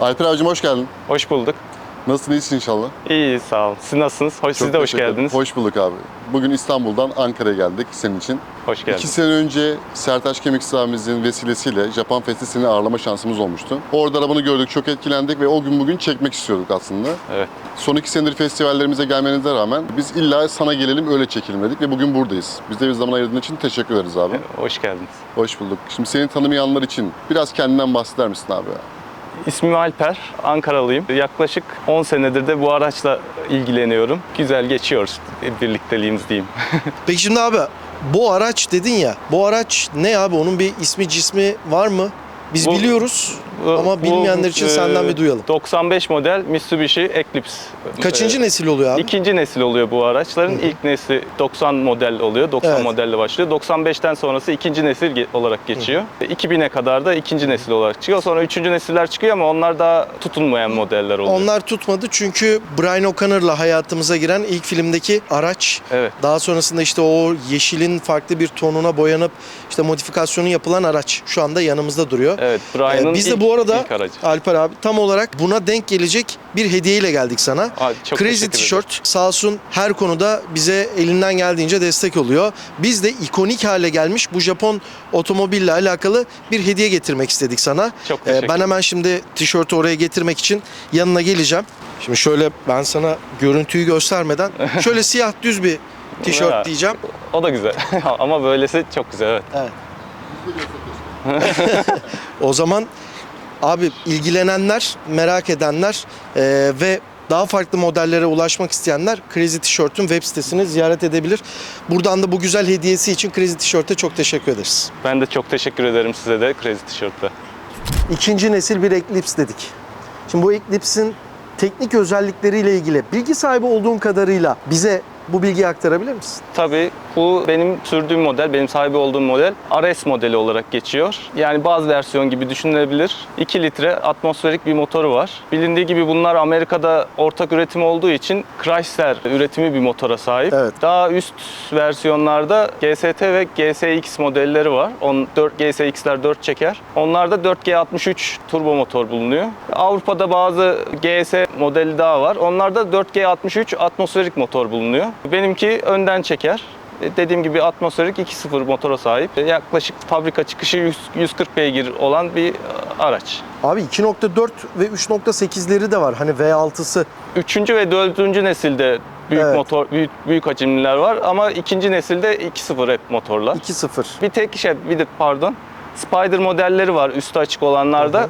Alper abicim hoş geldin. Hoş bulduk. Nasılsın iyisin inşallah? İyi sağ olun. Siz nasılsınız? Hoş, siz de hoş ederim. geldiniz. Hoş bulduk abi. Bugün İstanbul'dan Ankara'ya geldik senin için. Hoş geldiniz. İki sene önce Sertaç Kemiksiz abimizin vesilesiyle Japan Festivali'ni ağırlama şansımız olmuştu. Orada arabanı gördük, çok etkilendik ve o gün bugün çekmek istiyorduk aslında. Evet. Son iki senedir festivallerimize gelmenize rağmen biz illa sana gelelim öyle çekelim dedik ve bugün buradayız. Bize bir zaman ayırdığın için teşekkür ederiz abi. Hoş geldiniz. Hoş bulduk. Şimdi seni tanımayanlar için biraz kendinden bahseder misin abi? İsmim Alper. Ankaralıyım. Yaklaşık 10 senedir de bu araçla ilgileniyorum. Güzel geçiyoruz birlikteliğimiz diyeyim. Peki şimdi abi bu araç dedin ya. Bu araç ne abi? Onun bir ismi cismi var mı? Biz Bu- biliyoruz ama bu, bilmeyenler için e, senden bir duyalım. 95 model Mitsubishi Eclipse. Kaçıncı E, nesil oluyor abi? İkinci nesil oluyor bu araçların. İlk nesli 90 model oluyor. 90 Evet. modelle başlıyor. 95'ten sonrası ikinci nesil olarak geçiyor. 2000'e kadar da ikinci nesil olarak çıkıyor. Sonra üçüncü nesiller çıkıyor ama onlar daha tutunmayan modeller oluyor. Onlar tutmadı çünkü Brian O'Connor'la hayatımıza giren ilk filmdeki araç Evet. daha sonrasında işte o yeşilin farklı bir tonuna boyanıp işte modifikasyonu yapılan araç şu anda yanımızda duruyor. Evet, Brian'ın Ee, biz de ilk, bu arada ilk aracı. Alper abi tam olarak buna denk gelecek bir hediyeyle geldik sana. Aa, çok Crazy. Tişört sağ olsun her konuda bize elinden geldiğince destek oluyor. Biz de ikonik hale gelmiş bu Japon otomobille alakalı bir hediye getirmek istedik sana. Çok Ee, teşekkür ben ederim. hemen şimdi tişörtü oraya getirmek için yanına geleceğim. Şimdi şöyle ben sana görüntüyü göstermeden şöyle siyah düz bir tişört diyeceğim. O da güzel. Ama böylesi çok güzel evet. Evet. o zaman abi ilgilenenler, merak edenler e, ve daha farklı modellere ulaşmak isteyenler Crazy Tişört'ün web sitesini ziyaret edebilir. Buradan da bu güzel hediyesi için Crazy Tişört'e çok teşekkür ederiz. Ben de çok teşekkür ederim size de Crazy Tişört'te. İkinci nesil bir Eclipse dedik. Şimdi bu Eclipse'in teknik özellikleriyle ilgili bilgi sahibi olduğun kadarıyla bize bu bilgiyi aktarabilir misin? Tabii bu benim sürdüğüm model, benim sahibi olduğum model RS modeli olarak geçiyor. Yani bazı versiyon gibi düşünülebilir. 2 litre atmosferik bir motoru var. Bilindiği gibi bunlar Amerika'da ortak üretim olduğu için Chrysler üretimi bir motora sahip. Evet. Daha üst versiyonlarda GST ve GSX modelleri var. On, 4, GSX'ler 4 çeker. Onlarda 4G63 turbo motor bulunuyor. Avrupa'da bazı GS modeli daha var. Onlarda 4G63 atmosferik motor bulunuyor. Benimki önden çeker. E, Dediğim gibi atmosferik 2.0 motora sahip. E, Yaklaşık fabrika çıkışı 100 140 beygir olan bir e, araç. Abi 2.4 ve 3.8'leri de var. Hani V6'sı. Üçüncü ve dördüncü nesilde büyük Evet. motor, büyük, büyük hacimliler var ama ikinci nesilde 2.0 hep motorlar. 2.0. Bir tek şey, bir de pardon. Spider modelleri var üstü açık olanlarda. Hı hı.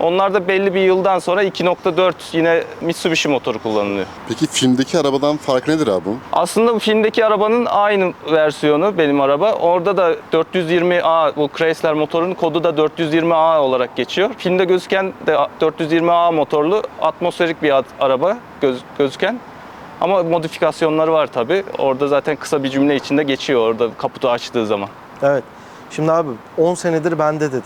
Onlarda belli bir yıldan sonra 2.4 yine Mitsubishi motoru kullanılıyor. Peki filmdeki arabadan fark nedir abi? Aslında bu filmdeki arabanın aynı versiyonu benim araba. Orada da 420A bu Chrysler motorun kodu da 420A olarak geçiyor. Filmde gözüken de 420A motorlu atmosferik bir araba göz, gözüken. Ama modifikasyonları var tabi. Orada zaten kısa bir cümle içinde geçiyor orada kaputu açtığı zaman. Evet. Şimdi abi 10 senedir bende dedin.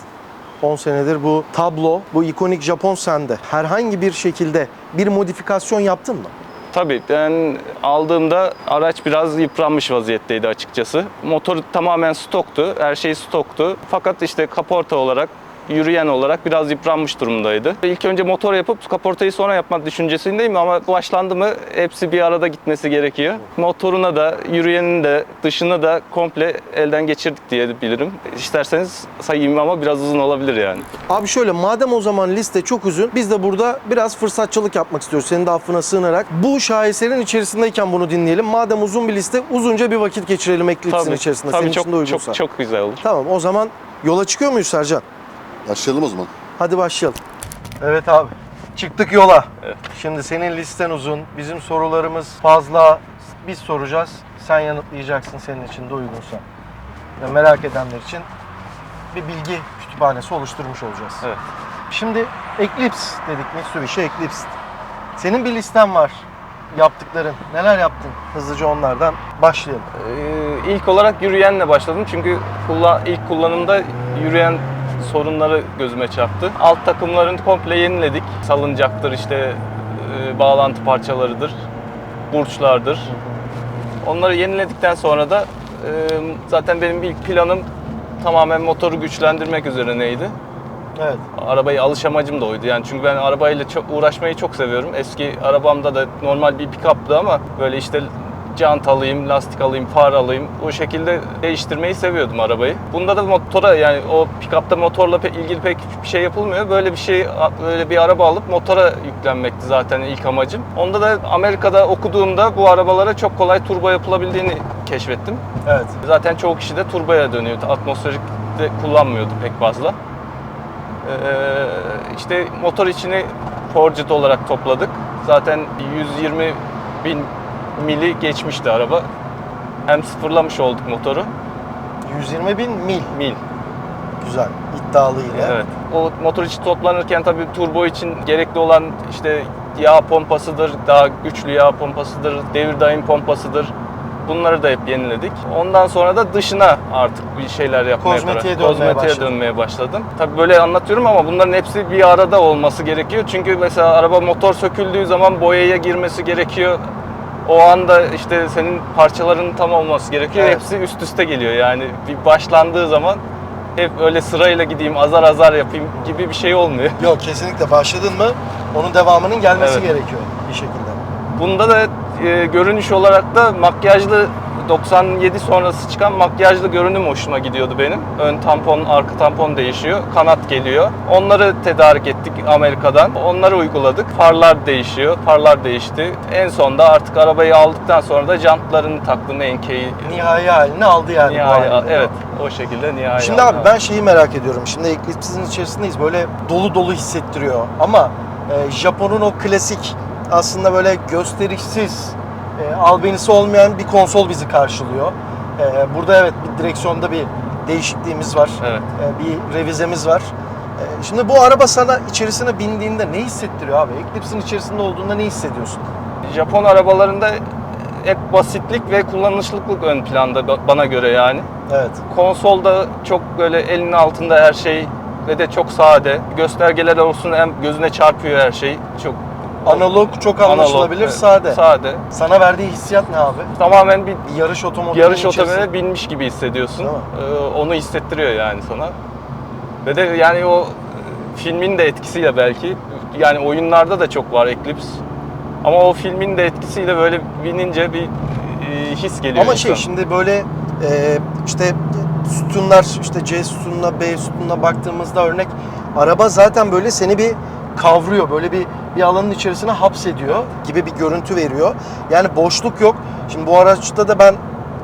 10 senedir bu tablo, bu ikonik Japon sende. Herhangi bir şekilde bir modifikasyon yaptın mı? Tabii ben aldığımda araç biraz yıpranmış vaziyetteydi açıkçası. Motor tamamen stoktu, her şey stoktu. Fakat işte kaporta olarak, yürüyen olarak biraz yıpranmış durumdaydı. İlk önce motor yapıp kaportayı sonra yapmak düşüncesindeyim ama başlandı mı hepsi bir arada gitmesi gerekiyor. Motoruna da, yürüyenin de, dışını da komple elden geçirdik diye bilirim. İsterseniz sayayım ama biraz uzun olabilir yani. Abi şöyle madem o zaman liste çok uzun biz de burada biraz fırsatçılık yapmak istiyoruz senin de affına sığınarak. Bu şaheserin içerisindeyken bunu dinleyelim. Madem uzun bir liste uzunca bir vakit geçirelim Eclipse'in içerisinde. tabii senin çok, için de uygunsa. çok, çok güzel olur. Tamam o zaman yola çıkıyor muyuz Sercan? Başlayalım o zaman. Hadi başlayalım. Evet abi. Çıktık yola. Evet. Şimdi senin listen uzun. Bizim sorularımız fazla. Biz soracağız. Sen yanıtlayacaksın senin için de uygunsa. Ve merak edenler için bir bilgi kütüphanesi oluşturmuş olacağız. Evet. Şimdi Eclipse dedik Mitsubishi Eclipse. Senin bir listen var. Yaptıkların. Neler yaptın? Hızlıca onlardan başlayalım. Ee, ilk olarak yürüyenle başladım çünkü kulla- ilk kullanımda yürüyen sorunları gözüme çarptı. Alt takımlarını komple yeniledik. Salıncaktır işte e, bağlantı parçalarıdır, burçlardır. Onları yeniledikten sonra da e, zaten benim ilk planım tamamen motoru güçlendirmek üzerineydi. Evet. Arabaya alış amacım da oydu. Yani çünkü ben arabayla çok uğraşmayı çok seviyorum. Eski arabamda da normal bir pick-up'tı ama böyle işte jant alayım, lastik alayım, far alayım. O şekilde değiştirmeyi seviyordum arabayı. Bunda da motora yani o pick-up'ta motorla pe- ilgili pek bir şey yapılmıyor. Böyle bir şey böyle bir araba alıp motora yüklenmekti zaten ilk amacım. Onda da Amerika'da okuduğumda bu arabalara çok kolay turbo yapılabildiğini keşfettim. Evet. Zaten çoğu kişi de turboya dönüyordu. Atmosferik de kullanmıyordu pek fazla. Ee, işte motor içini Forged olarak topladık. Zaten 120 bin mili geçmişti araba. Hem sıfırlamış olduk motoru. 120 bin mil. Mil. Güzel. İddialı yine. Evet. O motor içi toplanırken tabii turbo için gerekli olan işte yağ pompasıdır, daha güçlü yağ pompasıdır, devir daim pompasıdır. Bunları da hep yeniledik. Ondan sonra da dışına artık bir şeyler yapmaya Kozmetiğe karar- dönmeye kozmetiğe başladın. dönmeye başladım. Tabii böyle anlatıyorum ama bunların hepsi bir arada olması gerekiyor. Çünkü mesela araba motor söküldüğü zaman boyaya girmesi gerekiyor. O anda işte senin parçaların tam olması gerekiyor. Evet. Hepsi üst üste geliyor. Yani bir başlandığı zaman hep öyle sırayla gideyim, azar azar yapayım gibi bir şey olmuyor. Yok kesinlikle başladın mı onun devamının gelmesi Evet. gerekiyor bir şekilde. Bunda da e, görünüş olarak da makyajlı 97 sonrası çıkan makyajlı görünüm hoşuma gidiyordu benim. Ön tampon, arka tampon değişiyor. Kanat geliyor. Onları tedarik ettik Amerika'dan. Onları uyguladık. Farlar değişiyor. Farlar değişti. En sonda artık arabayı aldıktan sonra da jantlarını taktım enkeyi. Nihai halini aldı yani. bu Nihai, evet o şekilde nihai. Şimdi aldı. abi ben şeyi merak ediyorum. Şimdi Eclipse'in içerisindeyiz. Böyle dolu dolu hissettiriyor. Ama e, Japon'un o klasik aslında böyle gösterişsiz, e, albenisi olmayan bir konsol bizi karşılıyor. E, burada evet bir direksiyonda bir değişikliğimiz var. Evet. E, bir revizemiz var. E, şimdi bu araba sana içerisine bindiğinde ne hissettiriyor abi? Eclipse'in içerisinde olduğunda ne hissediyorsun? Japon arabalarında hep basitlik ve kullanışlılık ön planda ba- bana göre yani. Evet. Konsolda çok böyle elinin altında her şey ve de çok sade. Göstergeler olsun hem gözüne çarpıyor her şey. Çok Analog çok analog, anlaşılabilir, evet, sade. Sade. Sana verdiği hissiyat ne abi? Tamamen bir Bir yarış otomobili yarış otomobiline binmiş gibi hissediyorsun. Değil mi? Ee, onu hissettiriyor yani sana. Ve de yani o e, filmin de etkisiyle belki yani oyunlarda da çok var Eclipse. Ama o filmin de etkisiyle böyle binince bir e, his geliyor Ama şey insana. şimdi böyle e, işte sütunlar işte C sütununa B sütununa baktığımızda örnek araba zaten böyle seni bir kavruyor. Böyle bir bir alanın içerisine hapsediyor gibi bir görüntü veriyor. Yani boşluk yok. Şimdi bu araçta da ben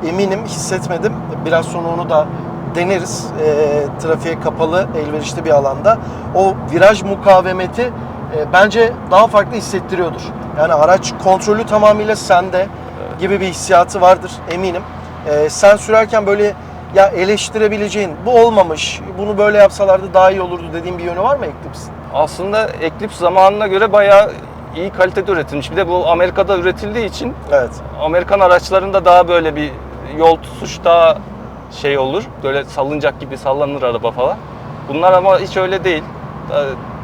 eminim hissetmedim. Biraz sonra onu da deneriz. E, trafiğe kapalı, elverişli bir alanda. O viraj mukavemeti e, bence daha farklı hissettiriyordur. Yani araç kontrolü tamamıyla sende gibi bir hissiyatı vardır eminim. Ee, sen sürerken böyle ya eleştirebileceğin bu olmamış, bunu böyle yapsalardı daha iyi olurdu dediğin bir yönü var mı Eclipse'in? Aslında Eclipse zamanına göre bayağı iyi kalitede üretilmiş. Bir de bu Amerika'da üretildiği için Evet. Amerikan araçlarında daha böyle bir yol tutuş daha şey olur. Böyle salınacak gibi sallanır araba falan. Bunlar ama hiç öyle değil. Ee,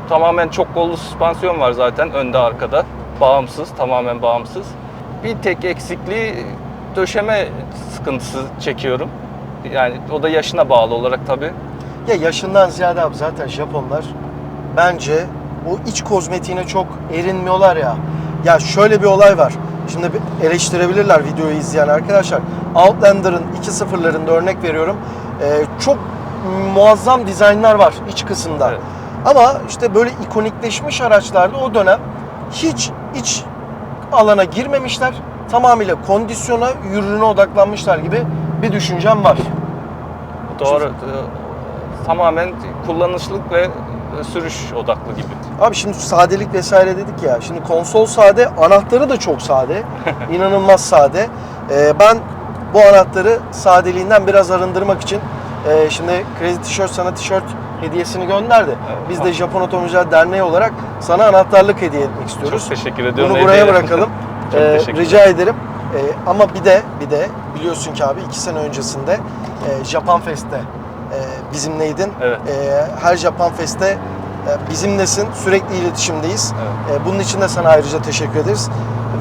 Tamamen çok kollu süspansiyon var zaten önde arkada. Bağımsız, tamamen bağımsız. Bir tek eksikliği döşeme sıkıntısı çekiyorum. Yani o da yaşına bağlı olarak tabii. Ya yaşından ziyade abi zaten Japonlar bence o iç kozmetiğine çok erinmiyorlar ya. Ya şöyle bir olay var. Şimdi eleştirebilirler videoyu izleyen arkadaşlar. Outlander'ın 2.0'larında örnek veriyorum. Ee, çok muazzam dizaynlar var iç kısımda. Evet. Ama işte böyle ikonikleşmiş araçlarda o dönem hiç iç alana girmemişler. Tamamıyla kondisyona, yürürüne odaklanmışlar gibi bir düşüncem var. Doğru. Ee, Tamamen kullanışlık ve sürüş odaklı gibi. Abi şimdi sadelik vesaire dedik ya. Şimdi konsol sade, anahtarı da çok sade. İnanılmaz sade. Ee, ben bu anahtarı sadeliğinden biraz arındırmak için e, şimdi Crazy Tişört sana tişört hediyesini gönderdi. Evet. Biz de Japon Otomobilciler Derneği olarak sana anahtarlık hediye etmek istiyoruz. Çok teşekkür ediyorum. Bunu buraya bırakalım. Ee, rica ederim. Ee, ama bir de bir de biliyorsun ki abi iki sene öncesinde e, Japan Fest'te e, bizimleydin. Evet. E, her Japan Fest'te e, bizimlesin. Sürekli iletişimdeyiz. Evet. E, bunun için de sana ayrıca teşekkür ederiz.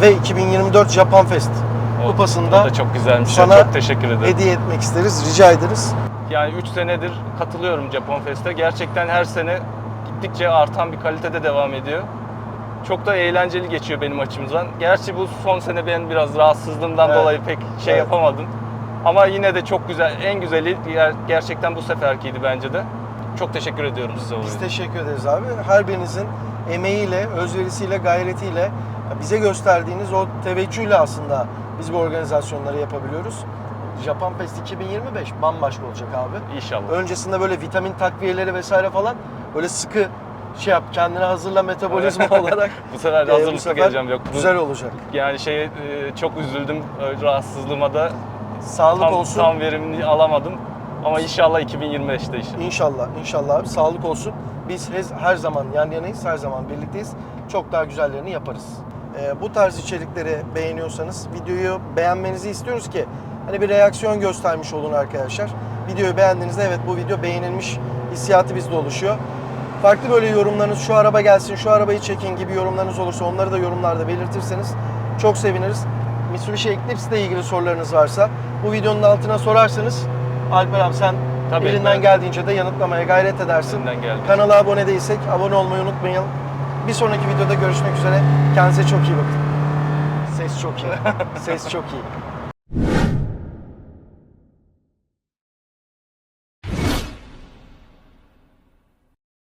Ve 2024 Japan Fest O- kupasında o da çok güzelmiş. sana çok teşekkür ederim. hediye etmek isteriz. Rica ederiz. Yani 3 senedir katılıyorum Japon Fest'e. Gerçekten her sene gittikçe artan bir kalitede devam ediyor. Çok da eğlenceli geçiyor benim açımdan. Gerçi bu son sene ben biraz rahatsızlığımdan Evet. dolayı pek şey Evet. yapamadım. Ama yine de çok güzel, en güzeli ger- gerçekten bu seferkiydi bence de. Çok teşekkür ediyorum size. Biz teşekkür ederiz abi. Her birinizin emeğiyle, özverisiyle, gayretiyle bize gösterdiğiniz o teveccühle aslında biz bu organizasyonları yapabiliyoruz. Japan Fest 2025 bambaşka olacak abi. İnşallah. Öncesinde böyle vitamin takviyeleri vesaire falan böyle sıkı şey yap kendine hazırla metabolizma olarak. Bu sefer e, bu hazırlıklı sefer geleceğim. Yok, Güzel olacak. Yani şey e, çok üzüldüm e, rahatsızlığıma da Sağlık tam, olsun. tam verimli alamadım. Ama inşallah 2025'te inşallah. İnşallah, inşallah abi sağlık olsun. Biz her zaman yan yanayız, her zaman birlikteyiz. Çok daha güzellerini yaparız. Ee, bu tarz içerikleri beğeniyorsanız videoyu beğenmenizi istiyoruz ki hani bir reaksiyon göstermiş olun arkadaşlar. Videoyu beğendiğinizde evet bu video beğenilmiş hissiyatı bizde oluşuyor. Farklı böyle yorumlarınız şu araba gelsin, şu arabayı çekin gibi yorumlarınız olursa onları da yorumlarda belirtirseniz çok seviniriz. Mitsubishi Eclipse ile ilgili sorularınız varsa bu videonun altına sorarsanız Alper abi sen Tabii, elinden ben- geldiğince de yanıtlamaya gayret edersin. Kanala abone değilsek abone olmayı unutmayalım. Bir sonraki videoda görüşmek üzere. Kendinize çok iyi bakın. Ses çok iyi. Ses çok iyi.